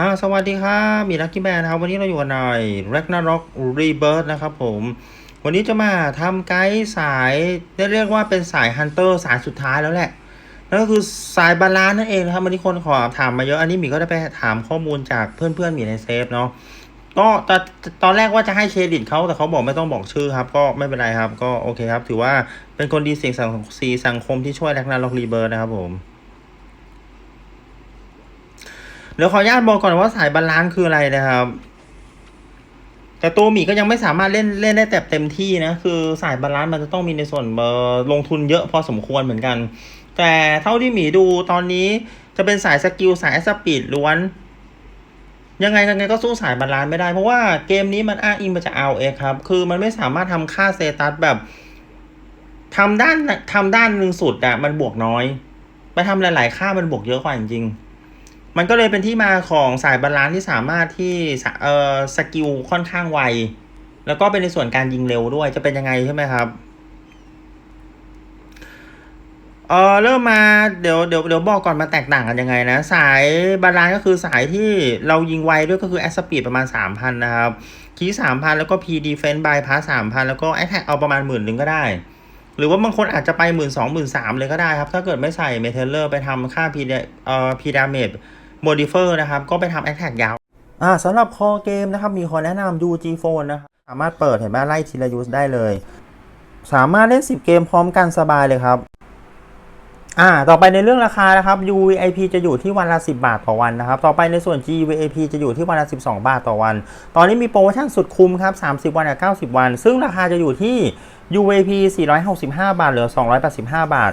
ฮ่าสวัสดีครับมีลัคกี้แบนครับ วันนี้เราอยู่กันใน Ragnarok Rebirth นะครับผม วันนี้จะมาทำไกด์สายได้เรียกว่าเป็นสายฮันเตอร์สายสุดท้ายแล้วแหละ นั่นก็คือสายบาลานนั่นเองนะครับ วันนี้คนขอถามมาเยอะ อันนี้หมีก็ได้ไปถามข้อมูลจากเพื่อนๆหมีในเซฟเนาะ ก็ตอนตอนแรกว่าจะให้เครดิตเขาแต่เขาบอกไม่ต้องบอกชื่อครับ ก็ไม่เป็นไรครับ ก็โอเคครับ ถือว่าเป็นคนดีเสียงสังสีสังคมที่ช่วยแลกนาล็อกรีเบิร์นะครับผม เดี๋ยวขออนุญาตบอกก่อนว่าสายบาลานซ์คืออะไรนะครับ แต่ตัวหมีก็ยังไม่สามารถเล่นเล่นได้แต่เต็มที่นะ คือสายบาลานซ์มันจะต้องมีในส่วนลงทุนเยอะพอสมควรเหมือนกัน แต่เท่าที่หมีดูตอนนี้จะเป็นสายสกิลสายสปีดล้วน ยังไงยังไงก็สู้สายบาลานซ์ไม่ได้ เพราะว่าเกมนี้มันอ้างอิงมาจาก RX ครับ คือมันไม่สามารถทำค่าเซตัสแบบทำด้านทำด้านหนึ่งสุดอะมันบวกน้อย ไปทำหลาย ๆ ค่ามันบวกเยอะกว่าจริงๆ มันก็เลยเป็นที่มาของสายบาลานซ์ที่สามารถที่เอ่อสกิลค่อนข้างไว แล้วก็เป็นในส่วนการยิงเร็วด้วยจะเป็นยังไงใช่ไหมครับเออเริ่มมาเดี๋ยวเดี๋ยวเดี๋ยวบอกก่อนมาแตกต่างกันยังไงนะ สายบาลานซ์ก็คือสายที่เรายิงไวด้วยก็คือแอสปีดประมาณ 3,000 นะครับ คีสามพันแล้วก็ P defense by pass 3,000แล้วก็ attack เอาประมาณหมื่นหนึ่งก็ได้ หรือว่าบางคนอาจจะไปหมื่นสองหมื่นสามเลยก็ได้ครับ ถ้าเกิดไม่ใส่เมทัลเลอร์ไปทำค่า P เอ่อ P damage modifier นะครับ ก็ไปทำ attack ยาวอ่าสำหรับคอเกมนะครับ มีขอแนะนำ UG Phone นะครับสามารถเปิดเห็นไหมไล่ทีละยูสได้เลย สามารถเล่น 10 เกมพร้อมกันสบายเลยครับอ่า ต่อไปในเรื่องราคานะครับ UVIP จะอยู่ที่วันละ 10 บาทต่อวันนะครับ ต่อไปในส่วน GVIP จะอยู่ที่วันละ 12 บาทต่อวัน ตอนนี้มีโปรโมชั่นสุดคุ้มครับ 30 วันกับ90 วัน ซึ่งราคาจะอยู่ที่ UVP 465 บาท เหลือ 285 บาท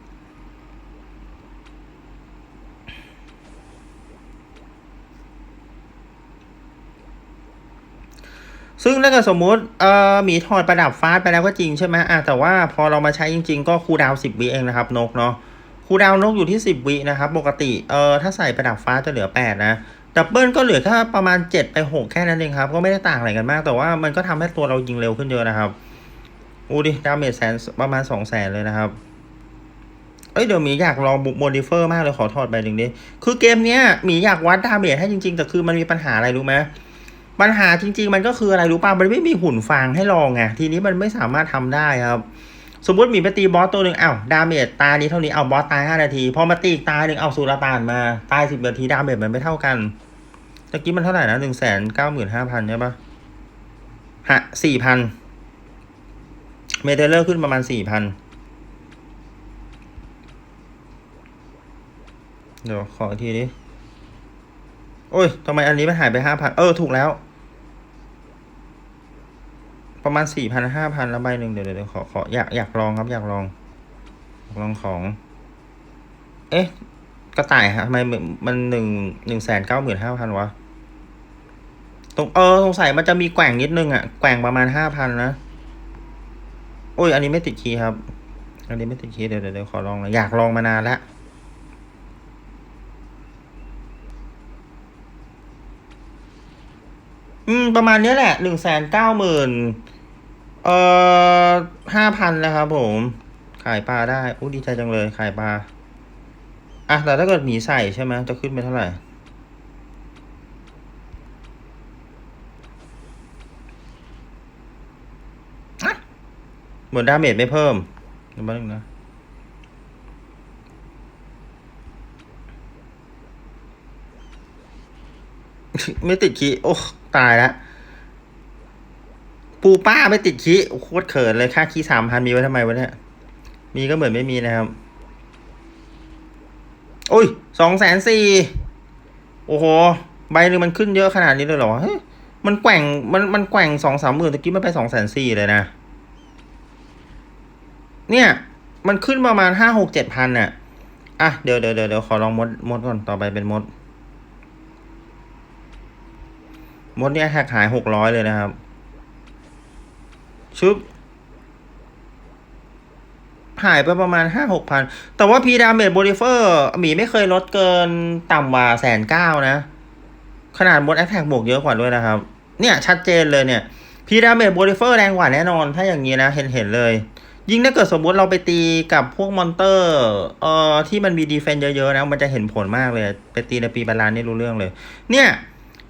ซึ่งถ้าเกิดสมมุติเอ่อหมีถอดประดับฟ้าไปแล้วก็จริงใช่ไหมอะแต่ว่าพอเรามาใช้จริง ๆ ก็คูลดาวน์10วิเองนะครับนกเนาะคูลดาวน์นกอยู่ที่10วินะครับ ปกติเอ่อถ้าใส่ประดับฟ้าจะเหลือ8นะดับเบิลก็เหลือแค่ประมาณ7ไป6แค่นั้นเองครับ ก็ไม่ได้ต่างอะไรกันมาก แต่ว่ามันก็ทำให้ตัวเรายิงเร็วขึ้นเยอะนะครับอูดิดาเมจแสนประมาณ2แสนเลยนะครับเอ้ยเดี๋ยวหมีอยากลองบุกโมดิเฟอร์มากเลยขอถอดใบหนึ่งดิ คือเกมเนี้ยหมีอยากวัดดาเมจให้จริงๆ แต่คือมันมีปัญหาอะไรรู้ไหม ปัญหาจริง ๆ มันก็คืออะไรรู้ป่ะมันไม่มีหุ่นฟางให้ลองไงทีนี้มันไม่สามารถทำได้ครับ สมมติมีไปตีบอสตัวหนึ่งเอ้าดาเมจตานี้เท่านี้เอาบอสตายห้านาทีพอมาตีอีกตาหนึ่งเอาสุลต่านมาตายสิบนาทีดาเมจมันไม่เท่ากันตะกี้มันเท่าไหร่นะหนึ่งแสนเก้าหมื่นห้าพันใช่ปะฮะสี่พันเมเทเลอร์ขึ้นประมาณสี่พันเดี๋ยวขออีกทีนี้โอ้ยทำไมอันนี้มันหายไปห้าพันเออ ถูกแล้ว ประมาณสี่พันห้าพันแล้วใบหนึ่งเดี๋ยวเดี๋ยวขอขออยากอยากลองครับอยากลองอยากลองของ เอ๊ะ กระต่ายฮะทำไมมันหนึ่งหนึ่งแสนเก้าหมื่นห้าพันวะตรงเออสงสัยมันจะมีแกว่งนิดนึงอะแกว่งประมาณห้าพันนะโอ้ยอันนี้ไม่ติดคีย์ครับ อันนี้ไม่ติดคีย์เดี๋ยวเดี๋ยวขอลองเลยอยากลองมานานแล้วอืมประมาณนี้แหละหนึ่งแสนเก้าหมื่น เอ่อห้าพันนะครับผม ขายปลาได้อู้ดีใจจังเลย ขายปลา อะ แต่ถ้าเกิดหมีใส่ใช่ไหมจะขึ้นไปเท่าไหร่อะเหมือนดาเมจไม่เพิ่มเดี๋ยวแป๊บนึงนะไม่ติดคีโอ้ ตายแล้ว ปูป้าไม่ติดคีโคตรเขินเลยค่าคีสามพันมีไว้ทำไมวะเนี่ยมีก็เหมือนไม่มีนะครับโอ้ยสองแสนสี่โอ้โห ใบหนึ่งมันขึ้นเยอะขนาดนี้เลยเหรอเฮ้ยมันแกว่งมันมันแกว่งสองสามหมื่นตะกี้มันไปสองแสนสี่เลยนะ เนี่ย มันขึ้นประมาณห้าหกเจ็ดพันเนี่ยอะเดี๋ยวเดี๋ยวเดี๋ยวเดี๋ยวขอลองมดมดก่อนต่อไปเป็นมด มดเนี่ยแทกหายหกร้อยเลยนะครับ ชึบหายไปประมาณห้าหกพัน แต่ว่าพีดาเมจโบลิเฟอร์หมีไม่เคยลดเกินต่ำกว่าแสนเก้านะ ขนาดมดแอคแท็กบวกเยอะกว่าด้วยนะครับ เนี่ยชัดเจนเลยเนี่ยพีดาเมจโบลิเฟอร์แรงกว่าแน่นอน ถ้าอย่างนี้นะ เห็นเห็นเลย ยิ่งถ้าเกิดสมมติเราไปตีกับพวกมอนเตอร์ เอ่อ ที่มันมีดีเฟนเยอะๆนะ มันจะเห็นผลมากเลย ไปตีในปีบาลานนี่รู้เรื่องเลย เนี่ย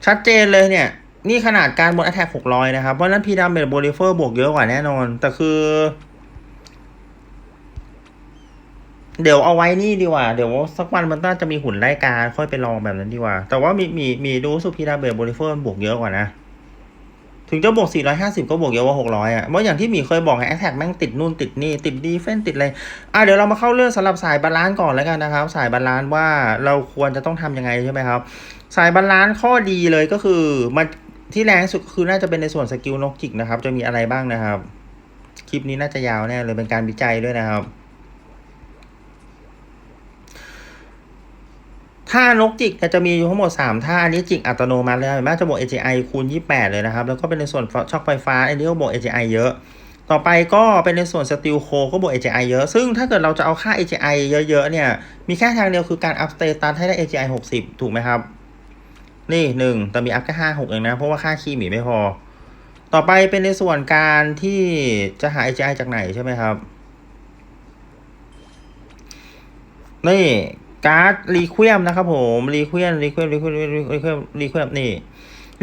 ชัดเจนเลยเนี่ย นี่ขนาดการบน a t แทกหกร้อยนะครับ เพราะนั้นพีดามเมจโบลิเฟอร์บวกเยอะกว่าแน่นอน แต่คือ เดี๋ยวเอาไว้นี่ดีกว่า เดี๋ยวสักวันมันน่าจะมีหุ่นไล่การค่อยไปลองแบบนั้นดีกว่า แต่ว่ามีมีมีดูสุพีดามเมจโบลิเฟอร์บวกเยอะกว่านะ ถึงจะบวก 450 ก็บวกเยอะกว่า 600 อะเพราะอย่างที่มีเคยบอกไงแอ t แทกแม่งติดนู่นติดนี่ ติดดีเฟนติดอะไร อะเดี๋ยวเรามาเข้าเรื่องสำหรับสายบาลานซ์ก่อนแล้วกันนะครับ สายบาลานซ์ว่าเราควรจะต้องทำยังไงใช่ไหมครับสายบาลานซ์ข้อดีเลยก็คือมัน ที่แรงสุดคือน่าจะเป็นในส่วนสกิลนกจิกนะครับ จะมีอะไรบ้างนะครับ คลิปนี้น่าจะยาวแน่เลยเป็นการวิจัยด้วยนะครับ ท่านกจิกจะมีอยู่ทั้งหมด 3 ท่าอันนี้จิกอัตโนมัติเลยเห็นไหมจะบวก AGI คูณ 28 เลยนะครับ แล้วก็เป็นในส่วนช็อคไฟฟ้าอันนี้ก็บวก AGI เยอะต่อไปก็เป็นในส่วนสติลโคก็บวก AGI เยอะ ซึ่งถ้าเกิดเราจะเอาค่า AGI เยอะๆเนี่ย มีแค่ทางเดียวคือการอัพสเตตัสให้ได้ AGI 60 ถูกไหมครับ นี่หนึ่งแต่มีอัพแค่ห้าหกเองนะ เพราะว่าค่าคีย์หมีไม่พอ ต่อไปเป็นในส่วนการที่จะหา AGI จากไหนใช่ไหมครับ นี่การ์ดรีเควมนะครับผมรีเควมรีเควมรีเควมรีเควมรีเควมนี่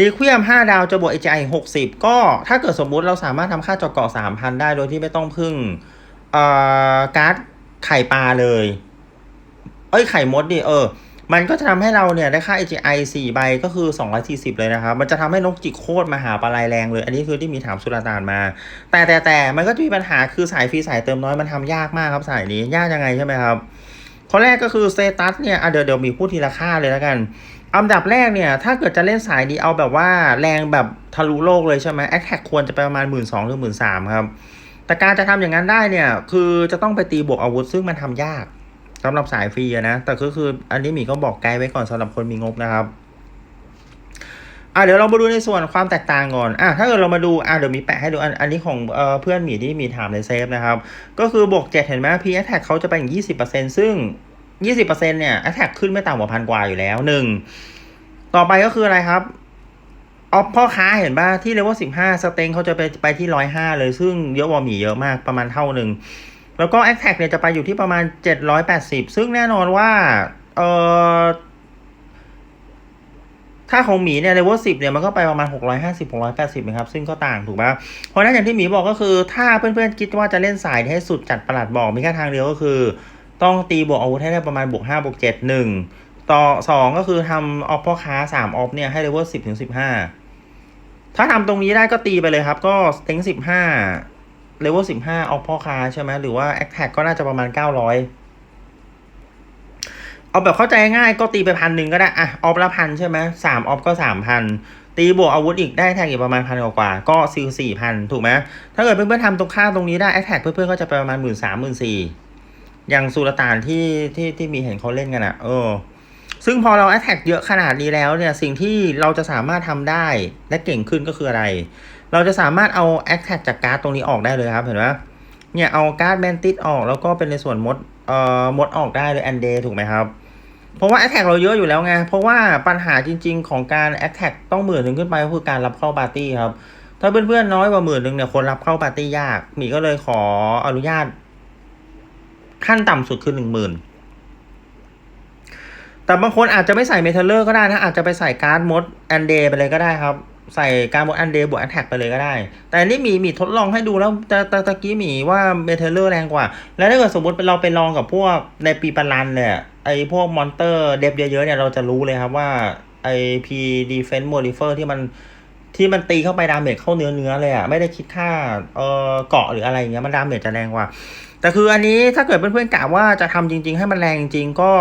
รีเควมห้าดาวจะบวก AGI หกสิบก็ถ้าเกิดสมมุติเราสามารถทำค่าจอเกาะสามพันได้โดยที่ไม่ต้องพึ่งเอ่อการ์ดไข่ปลาเลย เอ้ยไข่มดดิเออ มันก็จะทำให้เราเนี่ยได้ค่า AGI 4 ใบก็คือ 240 เลยนะครับ มันจะทำให้นกจิกโคตรมหาปลาลายแรงเลย อันนี้คือที่มีถามสุลต่านมา แต่แต่แต่มันก็จะมีปัญหาคือสายฟรีสายเติมน้อยมันทำยากมากครับสายนี้ยากยังไงใช่ไหมครับข้อแรกก็คือสเตตัสเนี่ยเดี๋ยวเดี๋ยวมีพูดทีละค่าเลยแล้วกันอันดับแรกเนี่ยถ้าเกิดจะเล่นสายนี้เอาแบบว่าแรงแบบทะลุโลกเลยใช่ไหมแอคแท็กควรจะไปประมาณ 1 2ื่นหรือหมื่นสามครับแต่การจะทำอย่างนั้นได้เนี่ยคือจะต้องไปตีบวกอาวุธซึ่งมันทำยาก สำหรับสายฟรีอะนะ แต่ก็คืออันนี้หมีก็บอกไกด์ไว้ก่อนสำหรับคนมีงบนะครับอะเดี๋ยวเรามาดูในส่วนความแตกต่างก่อนอะถ้าเกิดเรามาดูอะเดี๋ยวมีแปะให้ดูอันอันนี้ของเอ่อเพื่อนหมีที่มีถามในเซฟนะครับ ก็คือบวกเจ็ดเห็นไหมพีแอทแท็กเขาจะเป็นยี่สิบเปอร์เซ็นซึ่งยี่สิบเปอร์เซ็นเนี่ยแอทแท็กขึ้นไม่ต่ำกว่าพันกว่าอยู่แล้วหนึ่งต่อไปก็คืออะไรครับออฟพ่อค้าเห็นป่ะที่เลเวลสิบห้าสเต็งเขาจะไปไปที่ร้อยห้าเลยซึ่งเยอะกว่าหมีเยอะมากประมาณเท่าหนึ่ง แล้วก็ a t t a c เนี่ยจะไปอยู่ที่ประมาณ 780 ซึ่งแน่นอนว่า เอ่อ ถ้าของหมีเนี่ยเลเวล10เนี่ยมันก็ไปประมาณ 650 680นะครับ ซึ่งก็ต่างถูกไหมเพราะฉะนั้นอย่างที่หมีบอกก็คือ ถ้าเพื่อนๆคิดว่าจะเล่นสายให้สุดจัดประหลัดบอกมีแค่ทางเดียวก็คือ ต้องตีบวกอาวุธให้ได้ประมาณบวก5บวก7 1 ต่อ 2 ก็คือทำออฟพ่อค้า 3 ออฟเนี่ยให้เลเวล10ถึง15 ถ้าทำตรงนี้ได้ก็ตีไปเลยครับ ก็เต็ง15 เลเวลสิบห้าออฟพ่อค้าใช่ไหมหรือว่าแอคแท็กก็น่าจะประมาณเก้าร้อยเอาแบบเข้าใจง่ายก็ตีไปพันหนึ่งก็ได้อะออฟละพันใช่ไหมสามออฟก็สามพันตีบวกอาวุธอีกได้แท็กอีกประมาณพันกว่าก็ซิลสี่พันถูกไหมถ้าเกิดเพื่อนๆทำตรงค่าตรงนี้ได้แอคแท็กเพื่อนๆก็จะไปประมาณหมื่นสามหมื่นสี่อย่างสุลต่านที่ที่ที่มีเห็นเขาเล่นกันอะเออ ซึ่งพอเราแอคแท็กเยอะขนาดนี้แล้วเนี่ย สิ่งที่เราจะสามารถทำได้และเก่งขึ้นก็คืออะไร เราจะสามารถเอาแอคแท็กจากการ์ดตรงนี้ออกได้เลยครับ เห็นไหมเนี่ยเอาการ์ดแมนติสออกแล้วก็เป็นในส่วนมดเอ่อมดออกได้เลยแอนเดถูกไหมครับ เพราะว่าแอคแท็กเราเยอะอยู่แล้วไง เพราะว่าปัญหาจริง ๆ ของการแอคแท็กต้องหมื่นหนึ่งขึ้นไปก็คือการรับเข้าปาร์ตี้ครับ ถ้าเพื่อนๆน้อยกว่าหมื่นหนึ่งเนี่ยคนรับเข้าปาร์ตี้ยากหมีก็เลยขออนุญาต ขั้นต่ำสุดคือหนึ่งหมื่นแต่บางคนอาจจะไม่ใส่เมทัลเลอร์ก็ได้นะอาจจะไปใส่การ์ดมดแอนเดไปเลยก็ได้ครับ ใส่การ์ดมดแอนเดย์บวกแอนแท็กไปเลยก็ได้ แต่นี่มีมีทดลองให้ดูแล้วแต่ต่ตะกี้มีว่าเมเทเลอร์แรงกว่า แล้วถ้าเกิดสมมติเราไปลองกับพวกในปีปันลันเนี่ยไอพวกมอนเตอร์เดฟเยอะๆเนี่ยเราจะรู้เลยครับว่าไอพีดีเฟนส์โมดิเฟอร์ที่มันที่มันตีเข้าไปดาเมจเข้าเนื้อเนื้อเลยอะไม่ได้คิดค่าเออเกาะหรืออะไรอย่างเงี้ยมันดาเมจจะแรงกว่า แต่คืออันนี้ถ้าเกิดเพื่อนๆกะว่าจะทำจริง ๆ ให้มันแรงจริงๆก็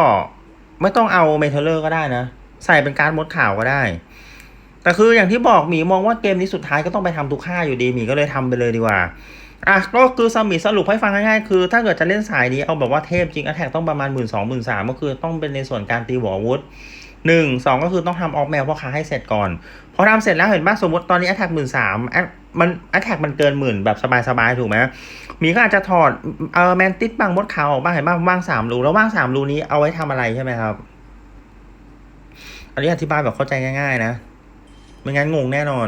ไม่ต้องเอาเมทัลเลอร์ก็ได้นะ ใส่เป็นการดมดข่าวก็ได้ แต่คืออย่างที่บอกหมีมองว่าเกมนี้สุดท้ายก็ต้องไปทำทุกค่าอยู่ดีหมีก็เลยทำไปเลยดีกว่าอะก็คือสมิสรุปให้ฟังง่ายๆคือ ถ้าเกิดจะเล่นสายนี้เอาแบบว่าเทพจริงอ t แทกต้องประมาณหมื่นสองหมื่นสามก็คือต้องเป็นในส่วนการตีหัวอาวุธหนึ่งสองก็คือต้องทำออกแมวพ่อค้าให้เสร็จก่อน พอทำเสร็จแล้วเห็นป่ะสมมติตอนนี้อ t แทกหมื่นสามมันอ t แทกมันเกินหมื่นแบบสบายๆถูกไหมหมีก็อาจจะถอดเออแมนติสบางมดขาวออกบ้างเห็นป่ะว่างสามรูแล้วว่างสามรูนี้เอาไว้ทำอะไรใช่ไหมครับ อันนี้อธิบายแบบเข้าใจง่าย ๆ นะ ไม่งั้นงงแน่นอน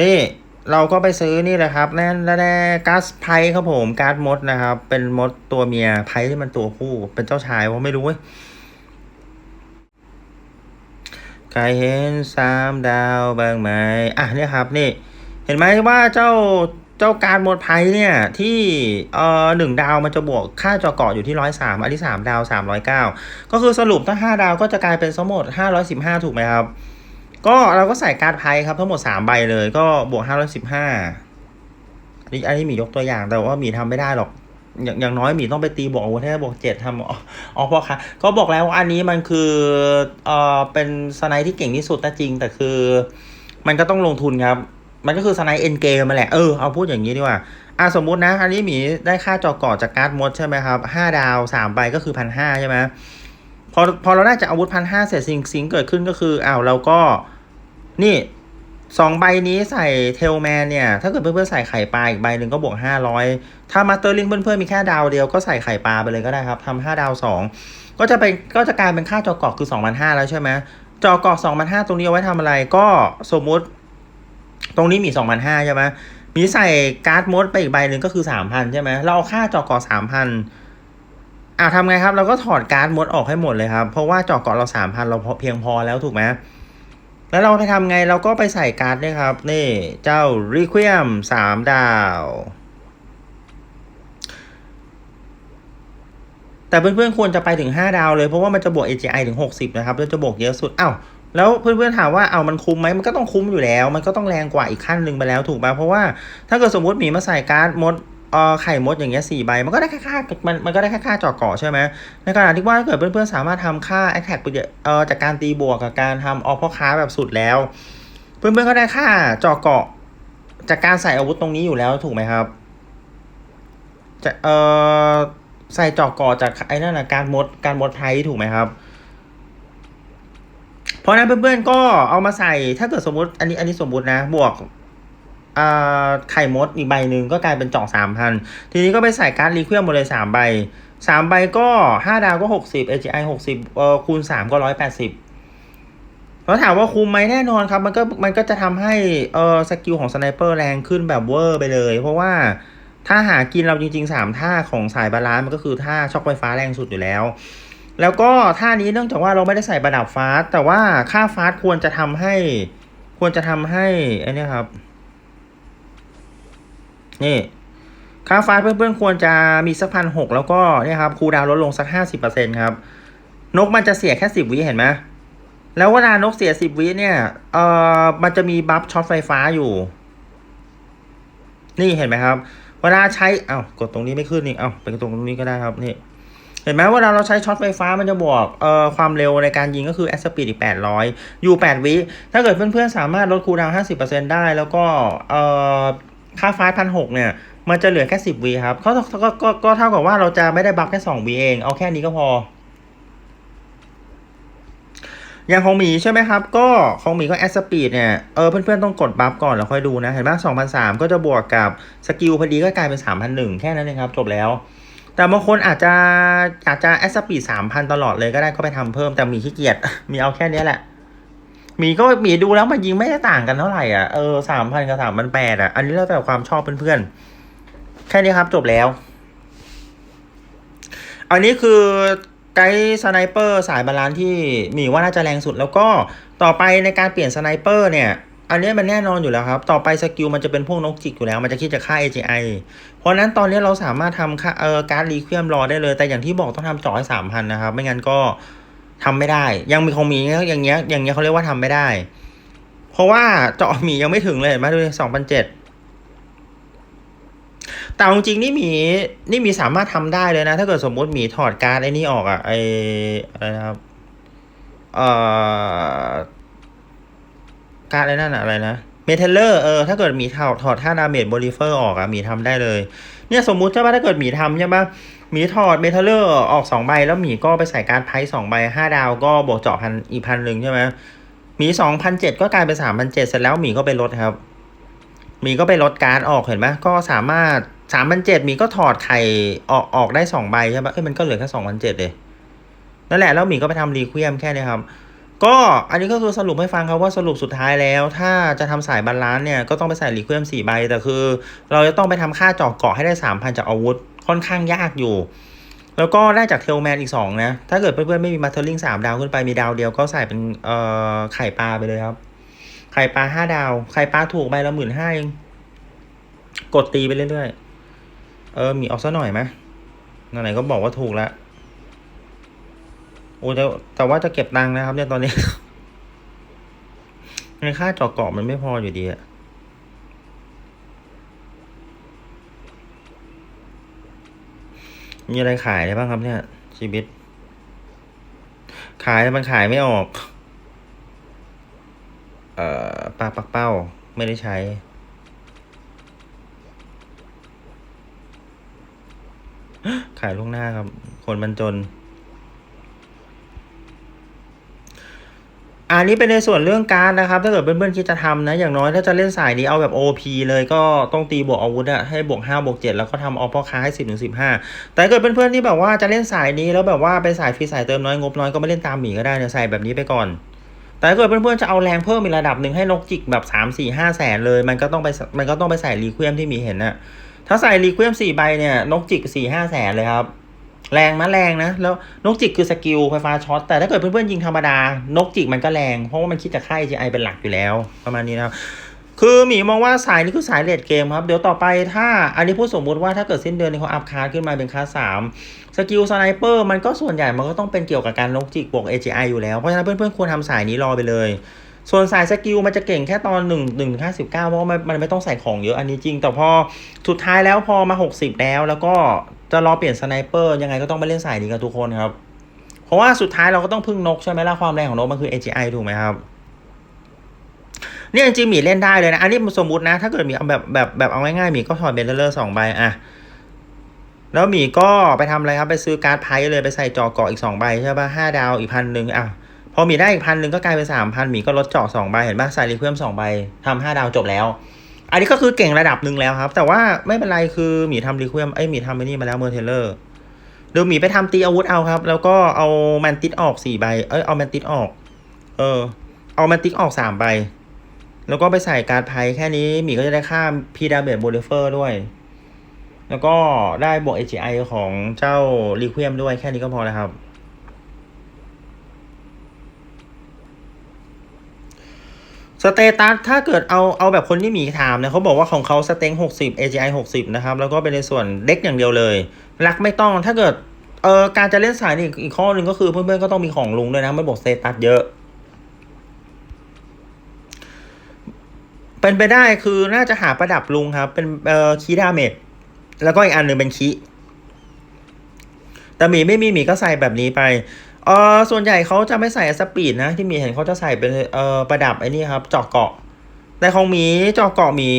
นี่เราก็ไปซื้อนี่แหละครับแน่นแน่ก๊าซไพครับผมก๊าซมดนะครับ เป็นมดตัวเมียไพที่มันตัวผู้เป็นเจ้าชายว่าไม่รู้เว้ยใครเห็นสามดาวบ้างไหมอะเนี่ยครับนี่ เห็นไหมว่าเจ้าเจ้าการมดไพเนี่ยที่เอ่อหนึ่งดาวมันจะบวกค่าจอเกาะอยู่ที่ร้อยสามอันที่สามดาวสามร้อยเก้าก็คือสรุปถ้าห้าดาวก็จะกลายเป็นสมมติห้าร้อยสิบห้าถูกไหมครับ ก็เราก็ใส่การ์ดไพ่ครับทั้งหมดสามใบเลยก็บวกห้าร้อยสิบห้าอันนี้อันนี้หมียกตัวอย่างแต่ว่าหมีทำไม่ได้หรอก อย่างอย่างน้อยหมีต้องไปตีบวกอาวุธให้ได้บวกเจ็ดทำอ๋ออ๋อค่ะก็บอกแล้วว่าอันนี้มันคือเอ่อเป็นสไนด์ที่เก่งที่สุดนะจริง แต่คือ มันก็ต้องลงทุนครับ มันก็คือสไนด์เอ็นเกมมาแหละเออเอาพูดอย่างนี้ดีกว่าอะสมมุตินะอันนี้หมีได้ค่าจอก่อจากการ์ดมดใช่ไหมครับห้าดาวสามใบก็คือพันห้าใช่ไหมพอพอเราได้จากอาวุธพันห้าเสร็จสิ่งสิ่งเกิดขึ้นก็คืออ้าวเราก็ นี่สองใบนี้ใส่เทลแมนเนี่ย ถ้าเกิดเพื่อนๆใส่ไข่ปลาอีกใบหนึ่งก็บวกห้าร้อยถ้ามาสเตอร์ลิงเพื่อนๆมีแค่ดาวเดียวก็ใส่ไข่ปลาไปเลยก็ได้ครับทำห้าดาวสองก็จะเป็นก็จะกลายเป็นค่าจอกอกคือสองพันห้าแล้วใช่ไหมจอกอกสองพันห้าตรงนี้เอาไว้ทำอะไรก็สมมุติ ตรงนี้มีสองพันห้าใช่ไหมมีใส่การ์ดมดไปอีกใบหนึ่งก็คือสามพันใช่ไหมเราเอาค่าจอกอสามพันอ่าทำไงครับ เราก็ถอดการ์ดมดออกให้หมดเลยครับ เพราะว่าจอกอเราสามพันเราเพียงพอแล้วถูกไหม แล้วเราไปทำไงเราก็ไปใส่การ์ดเนี่ยครับ นี่เจ้า Requiem สามดาว แต่เพื่อนๆควรจะไปถึง 5 ดาวเลยเพราะว่ามันจะบวก AGI ถึง 60 นะครับแล้วจะบวกเยอะสุดอ้าวแล้วเพื่อนๆถามว่าเอามันคุ้มไหมมันก็ต้องคุ้มอยู่แล้ว มันก็ต้องแรงกว่าอีกขั้นหนึ่งไปแล้วถูกไหมเพราะว่าถ้าเกิดสมมติหมีมาใส่การ์ดมด ไข่มดอย่างเงี้ยสี่ใบ มันก็ได้แค่ค่ามันมันก็ได้แค่ค่าจอเกาะใช่ไหมในขณะที่ว่าถ้าเกิดเพื่อนๆสามารถทำค่า attack ไปเอ่อจากการตีบวกกับการทำออฟพ่อค้าแบบสุดแล้ว เพื่อนๆก็ได้ค่าจอเกาะจากการใส่อาวุธตรงนี้อยู่แล้วถูกไหมครับจะเอ่อใส่จอกก่อจากไอ้นั่นนะการมดการมดไทยถูกไหมครับเพราะนั้นเพื่อนๆก็เอามาใส่ถ้าเกิดสมมติอันนี้อันนี้สมมตินะบวก ไข่มดอีกใบหนึ่งก็กลายเป็นจอกสามพันทีนี้ก็ไปใส่การ์ดรีเควมหมดเลยสามใบสามใบก็ห้าดาวก็หกสิบ AGI หกสิบเอ่อคูณสามก็ร้อยแปดสิบแล้วถามว่าคุ้มไหมแน่นอนครับ มันก็มันก็จะทำให้เออสกิลของสไนเปอร์แรงขึ้นแบบเวอร์ไปเลย เพราะว่าถ้าหากินเราจริงๆสามท่าของสายบาลานซ์มันก็คือท่าช็อคไฟฟ้าแรงสุดอยู่แล้ว แล้วก็ท่านี้เนื่องจากว่าเราไม่ได้ใส่ประดับฟาสแต่ว่าค่าฟาสควรจะทำให้ ควรจะทำให้ไอ้นี่ครับ นี่ค่าฟาเพื่อนๆควรจะมีสักพันหกแล้วก็เนี่ยครับคูดาวลดลงสักห้าสิบเปอร์เซ็นครับ นกมันจะเสียแค่สิบวิเห็นไหมแล้วเวลานกเสียสิบวิเนี่ยเอ่อมันจะมีบัฟช็อตไฟฟ้าอยู่ นี่เห็นไหมครับ เวลาใช้เอา้ากดตรงนี้ไม่ขึ้นนี่เอา้าไปตรงนี้ก็ได้ครับนี่เห็นไหมเวลาเราใช้ช็อตไฟฟ้ามันจะบวกเอ่อความเร็วในการยิงก็คือแอสปีดอีกแปดร้อยอยู่แปดวิ ถ้าเกิดเพื่อนๆ สามารถลดคูลดาวน์ห้าสิบเปอร์เซ็นได้ แล้วก็เอ่อ ค่าไฟ้าพันหกเนี่ย มันจะเหลือแค่สิบวิครับก็ก็ก็ก็เท่ากับว่าเราจะไม่ได้บัฟแค่สองวิเอง เอาแค่นี้ก็พอ อย่างของหมีใช่ไหมครับ ก็ของหมีก็แอสปีดเนี่ย เออเพื่อนๆต้องกดบัฟก่อนแล้วค่อยดูนะ เห็นไหมสองพันสามก็จะบวกกับสกิลพอดีก็กลายเป็นสามพันหนึ่งแค่นั้นเองครับ จบแล้ว แต่บางคนอาจจะอาจจะแอสปีดสามพันตลอดเลยก็ได้ก็ไปทำเพิ่มแต่หมีขี้เกียจมีเอาแค่นี้แหละ มีก็หมีดูแล้วมันยิงไม่ได้ต่างกันเท่าไหร่อะเออสามพันกับสามพันแปดอะ อันนี้แล้วแต่ความชอบเพื่อนๆ แค่นี้ครับจบแล้ว อันนี้คือไกด์สไนเปอร์สายบาลานซ์ที่หมีว่าน่าจะแรงสุดแล้วก็ต่อไปในการเปลี่ยนสไนเปอร์เนี่ย อันนี้มันแน่นอนอยู่แล้วครับ ต่อไปสกิลมันจะเป็นพวกนกจิกอยู่แล้ว มันจะคิดจากค่า AGI เพราะนั้นตอนนี้เราสามารถทำค่าเออการ์ดรีเควมรอได้เลย แต่อย่างที่บอกต้องทำจ่อให้สามพันนะครับ ไม่งั้นก็ ทำไม่ได้ ยังมีคงมีอย่างเงี้ยอย่างเงี้ยเขาเรียกว่าทำไม่ได้ เพราะว่าเจาะหมียังไม่ถึงเลยเห็นไหมดูสองพันเจ็ดแต่จริงๆนี่หมีนี่หมีสามารถทำได้เลยนะ ถ้าเกิดสมมติหมีถอดการ์ดไอ้นี่ออกอะไออะไรนะครับเอ่อการ์ดไอ้นั่นอะอะไรนะเมทัลเลอร์เออถ้าเกิดหมีถอดถอดท่าดาเมจบริเฟอร์ออกอะหมีทำได้เลย เนี่ยสมมุติใช่ปะถ้าเกิดหมีทำใช่ปะ หมีถอดเมทัลเลอร์ออกสองใบ แล้วหมีก็ไปใส่การ์ดไพ่สองใบห้าดาวก็บวกเจาะพันอีกพันหนึ่งใช่ไหมหมีสองพันเจ็ดก็กลายเป็นสามพันเจ็ดเสร็จแล้วหมีก็ไปลดครับ หมีก็ไปลดการ์ดออกเห็นไหมก็สามารถสามพันเจ็ดหมีก็ถอดไข่ออกออกได้สองใบใช่ปะเอ้ยมันก็เหลือแค่สองพันเจ็ดเลยนั่นแหละแล้วหมีก็ไปทำรีเควมแค่เนี้ครับก็อันนี้ก็คือสรุปให้ฟังครับว่าสรุปสุดท้ายแล้ว ถ้าจะทำสายบาลานซ์เนี่ยก็ต้องไปใส่รีเควมสี่ใบแต่คือ เราจะต้องไปทำค่าจาะเกาะให้ได้สามพันจากอาวุธ ค่อนข้างยากอยู่ แล้วก็ได้จากเทลแมนอีกสองนะ ถ้าเกิดเพื่อนๆไม่มีมาเทอร์ลิงสามดาวขึ้นไปมีดาวเดียวก็ใส่เป็นเอ่อไข่ปลาไปเลยครับ ไข่ปลาห้าดาว ไข่ปลาถูกใบละหมื่นห้าเองกดตีไปเรื่อยๆ เออ มีออกซะหน่อยไหมไหนๆก็บอกว่าถูกแล้วโอ้แต่แต่ว่าจะเก็บตังค์นะครับเนี่ยตอนนี้ในค่าจาะเกาะมันไม่พออยู่ดีอะ มีอะไรขายได้บ้างครับเนี่ย ชีวิต ขายแต่มันขายไม่ออก เอ่อปลาปักเป้า ไม่ได้ใช้ ขายล่วงหน้าครับ คนมันจน อันนี้เป็นในส่วนเรื่องการนะครับ ถ้าเกิดเพื่อนๆคิดจะทำนะ อย่างน้อยถ้าจะเล่นสายนี้เอาแบบ OP เลยก็ต้องตีบวกอาวุธอะให้บวก5บวก7แล้วก็ทำออพ่อค้าให้10ถึง15 แต่เกิดเพื่อนๆที่แบบว่าจะเล่นสายนี้แล้วแบบว่าเป็นสายฟรีสายเติมน้อยงบน้อยก็ไม่เล่นตามหมีก็ได้เนี่ยใส่แบบนี้ไปก่อน แต่เกิดเพื่อนๆจะเอาแรงเพิ่มอีกระดับหนึ่งให้นกจิกแบบ 3 4 5แสนเลย มันก็ต้องไปมันก็ต้องไปใส่รีเควมที่มีเห็นอะถ้าใส่รีเควม4ใบเนี่ยนกจิก4 5แสนเลยครับ แรงนะแรงนะ แล้วนกจิกคือสกิลไฟฟ้าช็อต แต่ถ้าเกิดเพื่อนๆยิงธรรมดา นกจิกมันก็แรง เพราะว่ามันคิดจากค่าย GI เป็นหลักอยู่แล้ว ประมาณนี้นะครับคือหมีมองว่าสายนี้คือสายเลดเกมครับ เดี๋ยวต่อไปถ้าอันนี้พูดสมมุติว่าถ้าเกิดสิ้นเดือนนี้เขาอัพคาร์ขึ้นมาเป็นคาร์สามสกิลสไนเปอร์มันก็ส่วนใหญ่มันก็ต้องเป็นเกี่ยวกับการนกจิกบวก AGI อยู่แล้ว เพราะฉะนั้นเพื่อนๆควรทำสายนี้รอไปเลย ส่วนสายสกิลมันจะเก่งแค่ตอน1 1 5 9เพราะว่ามันมันไม่ต้องใส่ของเยอะอันนี้จริง แต่พอสุดท้ายแล้วพอมา 60 แล้วแล้วก็ จะรอเปลี่ยนสไนเปอร์ยังไงก็ต้องไปเล่นสายนี้กับทุกคนครับ เพราะว่าสุดท้ายเราก็ต้องพึ่งนกใช่ไหมล่ะความแรงของนกมันคือ AGI ถูกไหมครับเนี่ยจริงหมีเล่นได้เลยนะ อันนี้สมมตินะ ถ้าเกิดหมีเอาแบบแบบแบบเอาง่ายๆหมีก็ถอดเบนเลอร์สองใบอะแล้วหมีก็ไปทำอะไรครับไปซื้อการ์ดไพ่เลยไปใส่จอเกาะอีกสองใบใช่ป่ะห้าดาวอีกพันหนึ่งอะพอหมีได้อีกพันหนึ่งก็กลายเป็นสามพันหมีก็ลดจาะสองใบเห็นป่ะใส่รีเควมสองใบทำห้าดาวจบแล้ว อันนี้ก็คือเก่งระดับหนึ่งแล้วครับ แต่ว่าไม่เป็นไรคือหมีทำรีเควมไอ้หมีทำไอ้นี่มาแล้วเมอร์เทเลอร์เดี๋ยวหมีไปทำตีอาวุธเอาครับ แล้วก็เอาแมนติสออกสี่ใบ เอ้ยเอาแมนติสออก เออ เอาแมนติสออกสามใบ แล้วก็ไปใส่การ์ดไพ่แค่นี้หมีก็จะได้ค่าพีดาเบตโบลิเฟอร์ด้วย แล้วก็ได้บวก AGI ของเจ้ารีเควมด้วยแค่นี้ก็พอแล้วครับ สเตตัสถ้าเกิดเอาเอาแบบคนที่มีถามเนี่ยเขาบอกว่าของเขาสเต็ง60 AGI 60 นะครับ แล้วก็เป็นในส่วนเด็กอย่างเดียวเลย รักไม่ต้องถ้าเกิดเออการจะเล่นสายนี่อีกข้อหนึ่งก็คือเพื่อนๆก็ต้องมีของลุงด้วยนะไม่บอกสเตตัสเยอะ เป็นไปได้คือน่าจะหาประดับลุงครับ เป็นเอ่อคีดาเมจแล้วก็อีกอันหนึ่งเป็นคีแต่หมีไม่มีหมีก็ใส่แบบนี้ไป เออส่วนใหญ่เขาจะไม่ใส่สปีดนะ ที่มีเห็นเขาจะใส่เป็นเอ่อประดับไอ้นี่ครับเจาะเกาะ แต่ของหมีเจาะเกาะหมี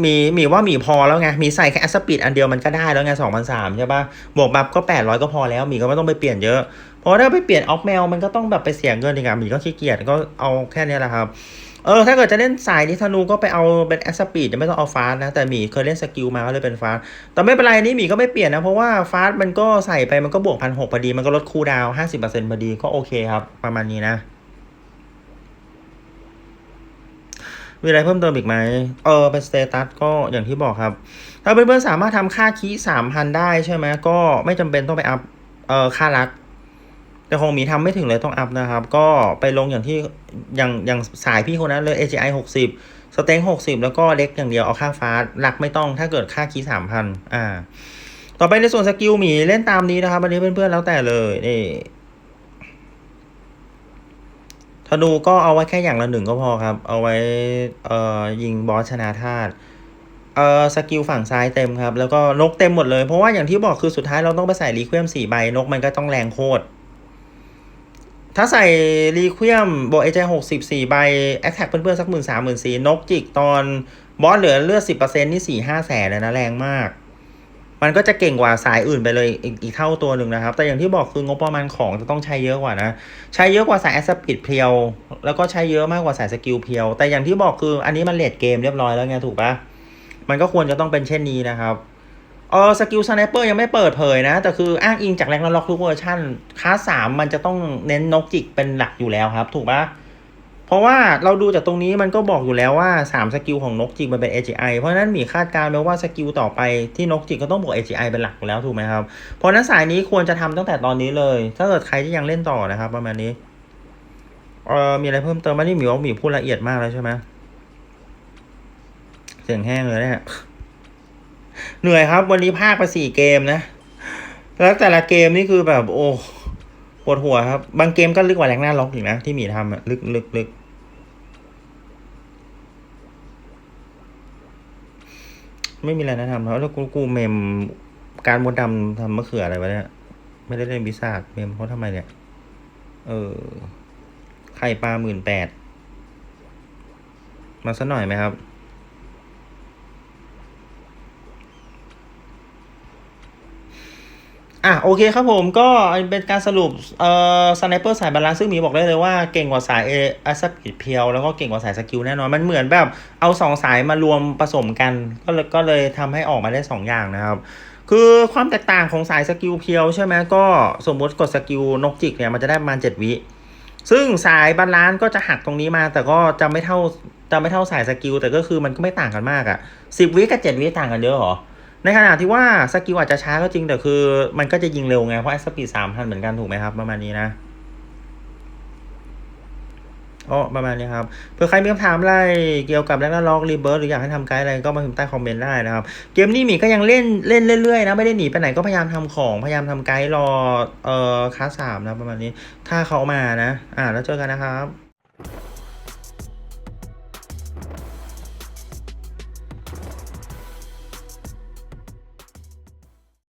หมีหมีว่าหมีพอแล้วไงหมีใส่แค่สปีดอันเดียวมันก็ได้แล้วไงสองพันสามใช่ปะบวกบัฟก็แปดร้อยก็พอแล้วหมีก็ไม่ต้องไปเปลี่ยนเยอะเพราะถ้าไปเปลี่ยนออฟแมวมันก็ต้องแบบไปเสียเงินอีกอะหมีก็ขี้เกียจก็เอาแค่นี้แหละครับ เออถ้าเกิดจะเล่นสายนิธนูก็ไปเอาเป็นแอสปีดจะไม่ต้องเอาฟาสนะ แต่หมีเคยเล่นสกิลมาก็เลยเป็นฟาสแต่ไม่เป็นไรนี่หมีก็ไม่เปลี่ยนนะ เพราะว่าฟาสมันก็ใส่ไปมันก็บวกพันหกพอดี มันก็ลดคูลดาวห้าสิบเปอร์เซ็นต์พอดีก็โอเคครับ ประมาณนี้นะ มีอะไรเพิ่มเติมอีกไหมเออเป็นสเตตัสก็อย่างที่บอกครับ ถ้าเพื่อนๆสามารถทำค่าคีสามพันได้ใช่ไหมก็ไม่จำเป็นต้องไปอัพเออค่ารัก แต่คงมีทำไม่ถึงเลยต้องอัพนะครับ ก็ไปลงอย่างที่อย่างอย่างสายพี่คนนั้นเลย AGI หกสิบสเต็งหกสิบแล้วก็เล็กอย่างเดียวเอาค่าฟ้าหลักไม่ต้องถ้าเกิดค่าคีสามพันอ่า ต่อไปในส่วนสกิลหมีเล่นตามนี้นะครับอันนี้เพื่อนๆแล้วแต่เลยนี่ธนูก็เอาไว้แค่อย่างละหนึ่งก็พอครับ เอาไว้เอ่อยิงบอสชนะธาตุเอ่อสกิลฝั่งซ้ายเต็มครับ แล้วก็นกเต็มหมดเลย เพราะว่าอย่างที่บอกคือสุดท้ายเราต้องไปใส่รีเควมสี่ใบนกมันก็ต้องแรงโคตร ถ้าใส่รีเควมโบเอเจหกสิบสี่ใบแอคแท็กเพื่อนๆสักหมื่นสามหมื่นสี่นกจิกตอนบอสเหลือเลือดสิบเปอร์เซ็นนี่สี่ห้าแสนเลยนะแรงมาก มันก็จะเก่งกว่าสายอื่นไปเลยอีกอีกเท่าตัวหนึ่งนะครับ แต่อย่างที่บอกคืองบประมาณของจะต้องใช้เยอะกว่านะ ใช้เยอะกว่าสายแอสปิดเพียว แล้วก็ใช้เยอะมากกว่าสายสกิลเพียว แต่อย่างที่บอกคืออันนี้มันเลดเกมเรียบร้อยแล้วไงถูกปะมันก็ควรจะต้องเป็นเช่นนี้นะครับ เออสกิลสไนเปอร์ยังไม่เปิดเผยนะ แต่คืออ้างอิงจากแรงล็อกทุกเวอร์ชันคลาสสามมันจะต้องเน้นนกจิกเป็นหลักอยู่แล้วครับ ถูกปะเพราะว่าเราดูจากตรงนี้มันก็บอกอยู่แล้วว่า 3 สกิลของนกจิกมันเป็น AGI เพราะนั้นมีคาดการณ์ไว้ว่าสกิลต่อไปที่นกจิกก็ต้องบวก AGI เป็นหลักอยู่แล้วถูกไหมครับ เพราะนั้นสายนี้ควรจะทำตั้งแต่ตอนนี้เลย ถ้าเกิดใครที่ยังเล่นต่อนะครับ ประมาณนี้เออมีอะไรเพิ่มเติมไหมนี่หมิวหมิวพูดละเอียดมากแล้วใช่ไหมเสียงแห้งเลยเนี่ย เหนื่อยครับ วันนี้ภาคไปสี่เกมนะ แล้วแต่ละเกมนี่คือแบบโอ้ปวดหัวครับ บางเกมก็ลึกกว่าแรงหน้าล็อกอีกนะ ที่มีทำอะลึกลึกลึกไม่มีอะไรนะทำแล้วแล้วกูกูเมมการมดดำทำมะเขืออะไรวะเนี่ย ไม่ได้เล่นวิสาดเมมเขาทำไมเนี่ย เออ ไข่ปลาหมื่นแปด มาสักหน่อยไหมครับ อะโอเคครับผมก็เป็นการสรุปเอ่อสไนเปอร์สายบาลานซ์ซึ่งมีบอกได้เลยว่าเก่งกว่าสายเออัสปิดเพียวแล้วก็เก่งกว่าสายสกิลแน่นอน มันเหมือนแบบเอาสองสายมารวมผสมกัน ก็เลยก็เลยทำให้ออกมาได้สองอย่างนะครับคือความแตกต่างของสายสกิลเพียวใช่ไหมก็สมมติกดสกิลนกจิกเนี่ยมันจะได้ประมาณเจ็ดวิ ซึ่งสายบาลานซ์ก็จะหักตรงนี้มา แต่ก็จะไม่เท่าจะไม่เท่าสายสกิลแต่ก็คือมันก็ไม่ต่างกันมากอะสิบวิกับเจ็ดวิต่างกันเยอะหรอ ในขณะที่ว่าสกิลอาจจะช้าก็จริงแต่คือมันก็จะยิงเร็วไง เพราะไอ้สปีดสามพันเหมือนกันถูกไหมครับ ประมาณนี้นะอ๋อประมาณนี้ครับเผื่อใครมีคำถามอะไรเกี่ยวกับแลนด์ล็อกรีเบิร์หรืออยากให้ทำไกด์อะไรก็มาพิมพ์ใต้คอมเมนต์ได้นะครับ เกมนี้หมีก็ยังเล่นเล่นเรื่อยๆนะไม่ได้หนีไปไหนก็พยายามทำของพยายามทำไกด์รอเอ่อคลาสสามนะประมาณนี้ ถ้าเขามานะ อ่าแล้วเจอกันนะครับ